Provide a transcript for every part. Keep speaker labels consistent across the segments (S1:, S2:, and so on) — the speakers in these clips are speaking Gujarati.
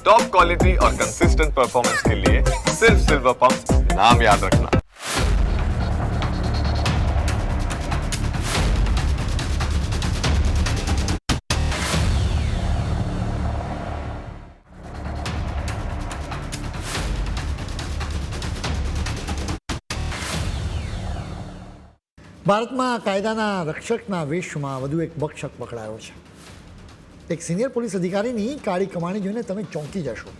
S1: टॉप क्वालिटी और कंसिस्टेंट परफॉर्मेंस के लिए सिर्फ सिल्वर पंप नाम याद रखना
S2: ભારતમાં કાયદાના રક્ષકના વેશમાં વધુ એક ભક્ષક પકડાયો છે એક સિનિયર પોલીસ અધિકારીની કાળી કમાણી જોઈને તમે ચોંકી જશો.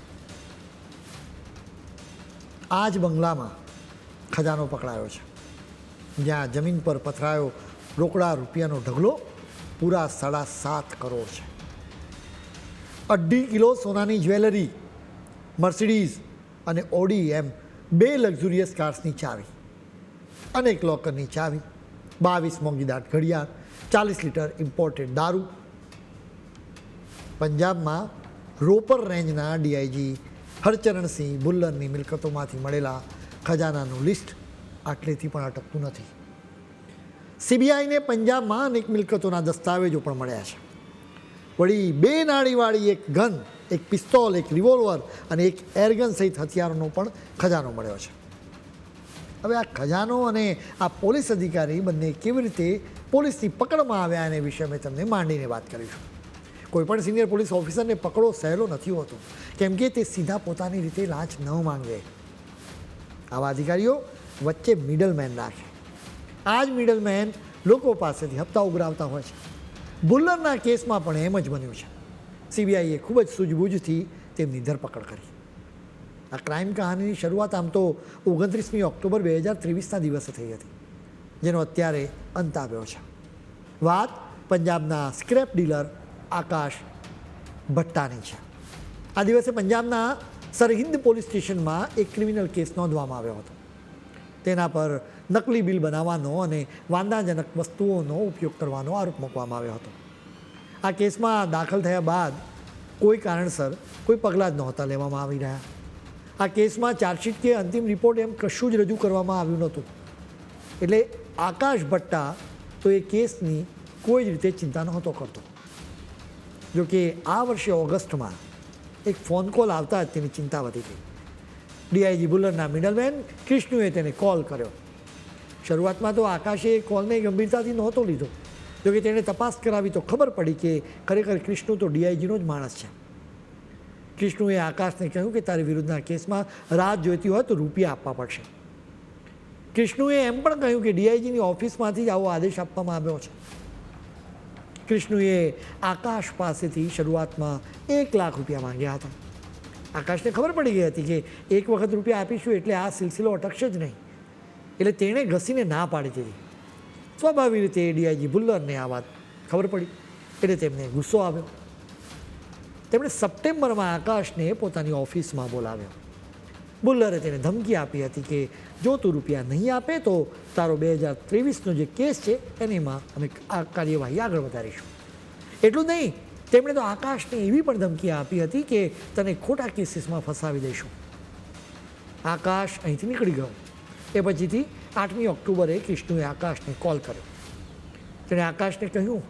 S2: આ જ બંગલામાં ખજાનો પકડાયો છે. જ્યાં જમીન પર પથરાયો રોકડા રૂપિયાનો ઢગલો પૂરા સાડા સાત કરોડ છે. અઢી કિલો સોનાની જ્વેલરી, મર્સિડીઝ અને ઓડી એમ બે લક્ઝુરિયસ કાર્સની ચાવી અનેક લોકરની ચાવી, બાવીસ મોંઘીદાટ ઘડિયાળ ચાલીસ લીટર ઇમ્પોર્ટેડ દારૂ પંજાબમાં રોપર રેન્જના ડીઆઈજી હરચરણસિંહ બુલ્લરની મિલકતોમાંથી મળેલા ખજાનાનું લિસ્ટ આટલેથી પણ અટકતું નથી. સીબીઆઈને પંજાબમાં અનેક મિલકતોના દસ્તાવેજો પણ મળ્યા છે. વળી બે નાળીવાળી એક ગન, એક પિસ્તોલ, એક રિવોલ્વર અને એક એરગન સહિત હથિયારોનો પણ ખજાનો મળ્યો છે. હવે આ ખજાનો અને આ પોલીસ અધિકારી બંને કેવી રીતે પોલીસની પકડમાં આવ્યા એને વિશે અમે તમને માંડીને વાત કરીશું. કોઈ પણ સિનિયર પોલીસ ઓફિસરને પકડો, સહેલો નથી હોતો. કેમ કે તે સીધા પોતાની રીતે લાંચ ન માંગે. આવા અધિકારીઓ વચ્ચે મિડલમેન રાખે. આ જ મિડલમેન લોકો પાસેથી હપ્તા ઉઘરાવતા હોય છે. બુલ્લરના કેસમાં પણ એમ જ બન્યું છે. સીબીઆઈએ ખૂબ જ સૂઝબૂઝથી તેમની ધરપકડ કરી. આ ક્રાઇમ કહાનીની શરૂઆત આમ તો ઓગણત્રીસમી ઓક્ટોબર બે હજાર ત્રેવીસના દિવસે થઈ હતી, જેનો અત્યારે અંત આવ્યો છે. વાત પંજાબના સ્ક્રેપ ડીલર આકાશ ભટ્ટાની છે. આ દિવસે પંજાબના સરહિંદ પોલીસ સ્ટેશનમાં એક ક્રિમિનલ કેસ નોંધવામાં આવ્યો હતો. તેના પર નકલી બિલ બનાવવાનો અને વાંધાજનક વસ્તુઓનો ઉપયોગ કરવાનો આરોપ મૂકવામાં આવ્યો હતો. આ કેસમાં દાખલ થયા બાદ કોઈ કારણસર કોઈ પગલાં જ નહોતા લેવામાં આવી રહ્યા. આ કેસમાં ચાર્જશીટ કે અંતિમ રિપોર્ટ એમ કશું જ રજૂ કરવામાં આવ્યું નહોતું. એટલે આકાશ ભટ્ટા તો એ કેસની કોઈ જ રીતે ચિંતા નહોતો કરતો. જો કે આ વર્ષે ઓગસ્ટમાં એક ફોન કોલ આવતા જ તેની ચિંતા વધી ગઈ. ડીઆઈજી બુલરના મિડલમેન કૃષ્ણુએ તેને કોલ કર્યો. શરૂઆતમાં તો આકાશે કોલને ગંભીરતાથી નહોતો લીધો. જોકે તેણે તપાસ કરાવી તો ખબર પડી કે ખરેખર કૃષ્ણુ તો ડીઆઈજીનો જ માણસ છે. કૃષ્ણુએ આકાશને કહ્યું કે તારી વિરુદ્ધના કેસમાં રાહત જોઈતી હોય તો રૂપિયા આપવા પડશે. કૃષ્ણુએ એમ પણ કહ્યું કે ડીઆઈજીની ઓફિસમાંથી જ આવો આદેશ આપવામાં આવ્યો છે. કૃષ્ણુએ આકાશ પાસેથી શરૂઆતમાં એક લાખ રૂપિયા માંગ્યા હતા. આકાશને ખબર પડી ગઈ હતી કે એક વખત રૂપિયા આપીશું એટલે આ સિલસિલો અટકશે જ નહીં. એટલે તેણે ઘસીને ના પાડી દીધી. સ્વાભાવિક રીતે ડીઆઈજી ભુલ્લરને આ વાત ખબર પડી એટલે તેમને ગુસ્સો આવ્યો. તેમણે સપ્ટેમ્બરમાં આકાશને પોતાની ઓફિસમાં બોલાવ્યો. બુલ્લરે તેને ધમકી આપી હતી કે જો તું રૂપિયા નહીં આપે તો તારો બે હજાર ત્રેવીસનો જે કેસ છે એનીમાં અમે આ કાર્યવાહી આગળ વધારીશું. એટલું નહીં, તેમણે તો આકાશને એવી પણ ધમકી આપી હતી કે તને ખોટા કેસીસમાં ફસાવી દઈશું. આકાશ અહીંથી નીકળી ગયો. એ પછીથી આઠમી ઓક્ટોબરે કૃષ્ણુએ આકાશને કોલ કર્યો. તેણે આકાશને કહ્યું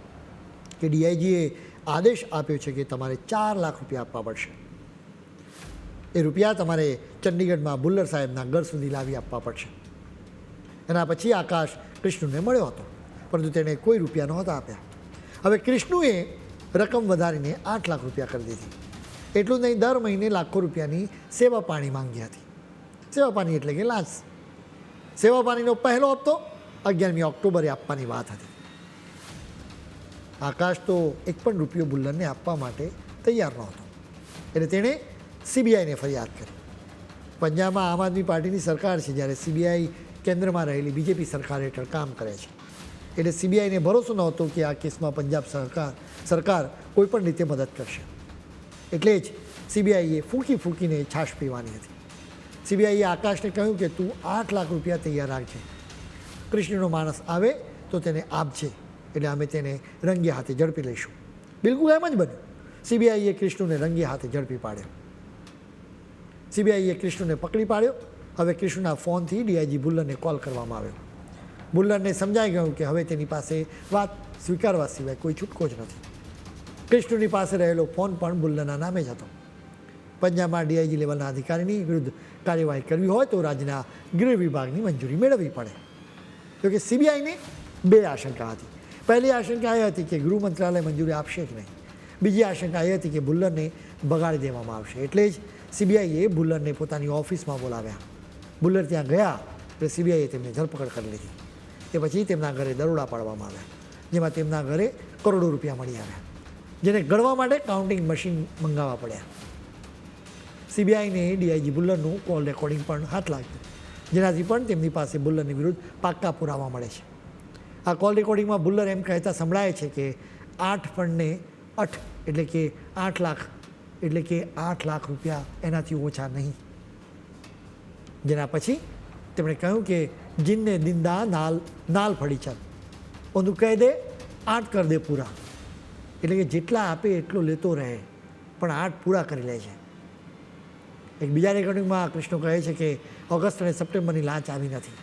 S2: કે ડીઆઈજીએ આદેશ આપ્યો છે કે તમારે ચાર લાખ રૂપિયા આપવા પડશે. એ રૂપિયા તમારે ચંડીગઢમાં બુલ્લર સાહેબના ઘર સુધી લાવી આપવા પડશે. એના પછી આકાશ કૃષ્ણને મળ્યો હતો, પરંતુ તેણે કોઈ રૂપિયા નહોતા આપ્યા. હવે કૃષ્ણુએ રકમ વધારીને આઠ લાખ રૂપિયા કરી દીધી. એટલું નહીં, દર મહિને લાખો રૂપિયાની સેવા પાણી માંગી હતી. સેવા પાણી એટલે કે લાંચ સેવા પાણીનો પહેલો હપ્તો અગિયારમી ઓક્ટોબરે આપવાની વાત હતી. આકાશ તો એક પણ રૂપિયો બુલ્લરને આપવા માટે તૈયાર નહોતો. એટલે તેણે સીબીઆઈને ફરિયાદ કરી. પંજાબમાં આમ આદમી પાર્ટીની સરકાર છે જ્યારે સીબીઆઈ કેન્દ્રમાં રહેલી બીજેપી સરકાર હેઠળ કામ કરે છે. એટલે સીબીઆઈને ભરોસો નહોતો કે આ કેસમાં પંજાબ સરકાર સરકાર કોઈપણ રીતે મદદ કરશે. એટલે જ સીબીઆઈએ ફૂંકી ફૂંકીને છાશ પીવાની હતી. સીબીઆઈએ આકાશને કહ્યું કે તું આઠ લાખ રૂપિયા તૈયાર રાખજે. કૃષ્ણનો માણસ આવે તો તેને આપજે, એટલે અમે તેને રંગે હાથે ઝડપી લઈશું. બિલકુલ એમ જ બન્યું. સીબીઆઈએ કૃષ્ણને રંગે હાથે ઝડપી પાડ્યો. સીબીઆઈએ કૃષ્ણને પકડી પાડ્યો. હવે કૃષ્ણના ફોનથી ડીઆઈજી બુલ્લરને કોલ કરવામાં આવ્યો. બુલ્લરને સમજાઈ ગયું કે હવે તેની પાસે વાત સ્વીકારવા સિવાય કોઈ છૂટકો જ નથી. કૃષ્ણની પાસે રહેલો ફોન પણ બુલ્લરના નામે જ હતો. પંજાબમાં ડીઆઈજી લેવલના અધિકારીની વિરુદ્ધ કાર્યવાહી કરવી હોય તો રાજ્યના ગૃહ વિભાગની મંજૂરી મેળવવી પડે. જોકે સીબીઆઈને બે આશંકા હતી. પહેલી આશંકા એ હતી કે ગૃહ મંત્રાલય મંજૂરી આપશે જ નહીં. બીજી આશંકા એ હતી કે ભુલ્લરને બગાડી દેવામાં આવશે. એટલે જ સીબીઆઈએ ભુલ્લરને પોતાની ઓફિસમાં બોલાવ્યા. ભુલ્લર ત્યાં ગયા, એટલે સીબીઆઈએ તેમને ધરપકડ કરી લીધી. તે પછી તેમના ઘરે દરોડા પાડવામાં આવ્યા, જેમાં તેમના ઘરે કરોડો રૂપિયા મળી આવ્યા, જેને ગણવા માટે કાઉન્ટિંગ મશીન મંગાવવા પડ્યા. સીબીઆઈને ડીઆઈજી બુલ્લરનું કોલ રેકોર્ડિંગ પણ હાથ લાગ્યું, જેનાથી પણ તેમની પાસે બુલ્લરની વિરુદ્ધ પાક્કા પુરાવા મળે છે. આ કોલ રેકોર્ડિંગમાં બુલ્લર એમ કહેતા સંભળાય છે કે આઠ ફંડને અઠ એટલે કે આઠ લાખ, એટલે કે આઠ લાખ રૂપિયા એનાથી ઓછા નહીં. જેના પછી તેમણે કહ્યું કે જીનને દિંદા નાલ નાલ ફળી ચાલ ઓનું કહી દે, આઠ કર દે પૂરા. એટલે કે જેટલા આપે એટલો લેતો રહે, પણ આઠ પૂરા કરી લે છે. એક બીજા રેકોર્ડિંગમાં કૃષ્ણ કહે છે કે ઓગસ્ટ અને સપ્ટેમ્બરની લાંચ આવી નથી.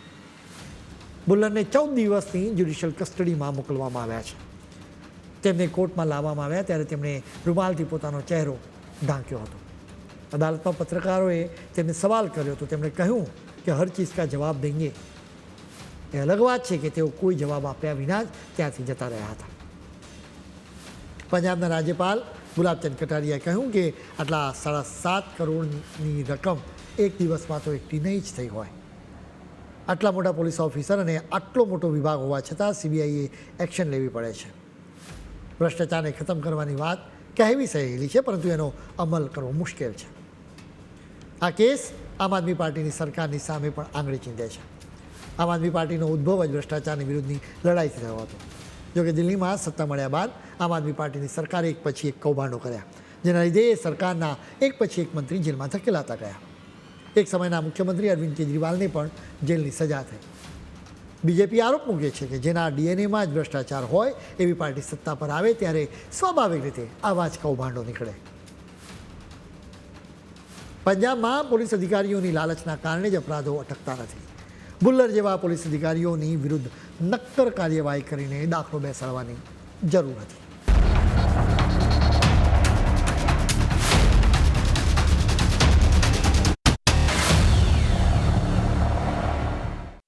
S2: બુલ્લરને ચૌદ દિવસની જ્યુડિશિયલ કસ્ટડીમાં મોકલવામાં આવ્યા છે. તેમને કોર્ટમાં લાવવામાં આવ્યા ત્યારે તેમણે રૂમાલથી પોતાનો ચહેરો ઢાંક્યો હતો. અદાલતમાં પત્રકારોએ તેમને સવાલ કર્યો હતો તેમણે કહ્યું કે હર ચીજ કા જવાબ દેંગે. એ અલગ વાત છે કે તેઓ કોઈ જવાબ આપ્યા વિના જ ત્યાંથી જતા રહ્યા હતા. પંજાબના રાજ્યપાલ ગુલાબચંદ કટારિયાએ કહ્યું કે આટલા સાડા સાત કરોડની રકમ એક દિવસમાં તો એકઠી નહીં જ થઈ હોય. આટલા મોટા પોલીસ ઓફિસર અને આટલો મોટો વિભાગ હોવા છતાં સીબીઆઈએ એક્શન લેવી પડે છે. ભ્રષ્ટાચારને ખતમ કરવાની વાત કહેવી સહેલી છે, પરંતુ એનો અમલ કરવો મુશ્કેલ છે. આ કેસ આમ આદમી પાર્ટીની સરકારની સામે પણ આંગળી ચીંધે છે. આમ આદમી પાર્ટીનો ઉદ્ભવ જ ભ્રષ્ટાચારની વિરુદ્ધની લડાઈથી થયો હતો. જોકે દિલ્હીમાં સત્તા મળ્યા બાદ આમ આદમી પાર્ટીની સરકારે એક પછી એક કૌભાંડો કર્યા, જેના લીધે સરકારના એક પછી એક મંત્રી જેલમાં ધકેલાતા ગયા. એક સમયના મુખ્યમંત્રી અરવિંદ કેજરીવાલને પણ જેલની સજા થઈ. બીજેપી આરોપ મૂકે છે કે જેના ડીએનએમાં જ ભ્રષ્ટાચાર હોય એવી પાર્ટી સત્તા પર આવે ત્યારે સ્વાભાવિક રીતે આવા જ કૌભાંડો નીકળે. પંજાબમાં પોલીસ અધિકારીઓની લાલચના કારણે જ અપરાધો અટકતા નથી. બુલ્લર જેવા પોલીસ અધિકારીઓની વિરુદ્ધ નક્કર કાર્યવાહી કરીને દાખલો બેસાડવાની જરૂર હતી